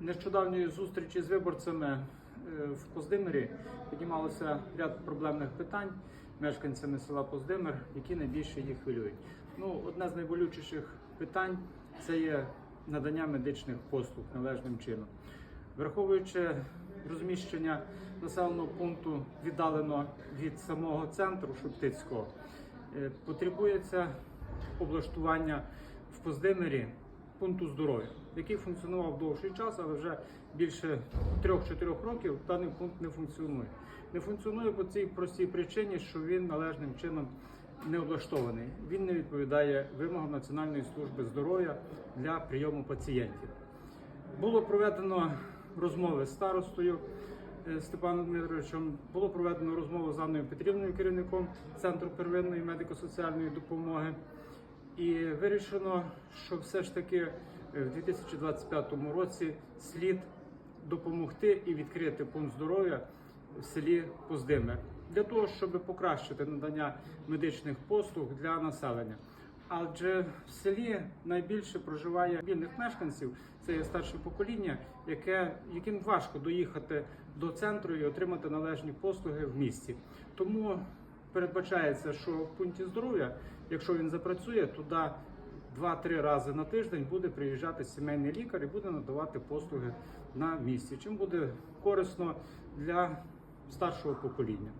нещодавньої зустрічі з виборцями е, в Поздимирі піднімалося ряд проблемних питань мешканцями села Поздимир, які найбільше їх хвилюють. Ну, одне з найболючіших питань це є надання медичних послуг належним чином. Враховуючи розміщення населеного пункту віддалено від самого центру Шептицького, е, потребується облаштування в Поздимирі пункту здоров'я, який функціонував довший час, але вже більше 3-4 років даний пункт не функціонує. Не функціонує по цій простій причині, що він належним чином не облаштований. Він не відповідає вимогам Національної служби здоров'я для прийому пацієнтів. Було проведено розмови з старостою е, Степаном Дмитровичем. Було проведено розмову з Анною Петрівною, керівником Центру первинної медико-соціальної допомоги. І вирішено, що все ж таки е, в 2025 році слід допомогти і відкрити пункт здоров'я в селі Поздимир для того, щоб покращити надання медичних послуг для населення. Адже в селі найбільше проживає бідних мешканців, це є старше покоління, яке яким важко доїхати до центру і отримати належні послуги в місті. Тому передбачається, що в пункті здоров'я, якщо він запрацює, туди 2-3 рази на тиждень буде приїжджати сімейний лікар і буде надавати послуги на місці, чим буде корисно для старшого покоління.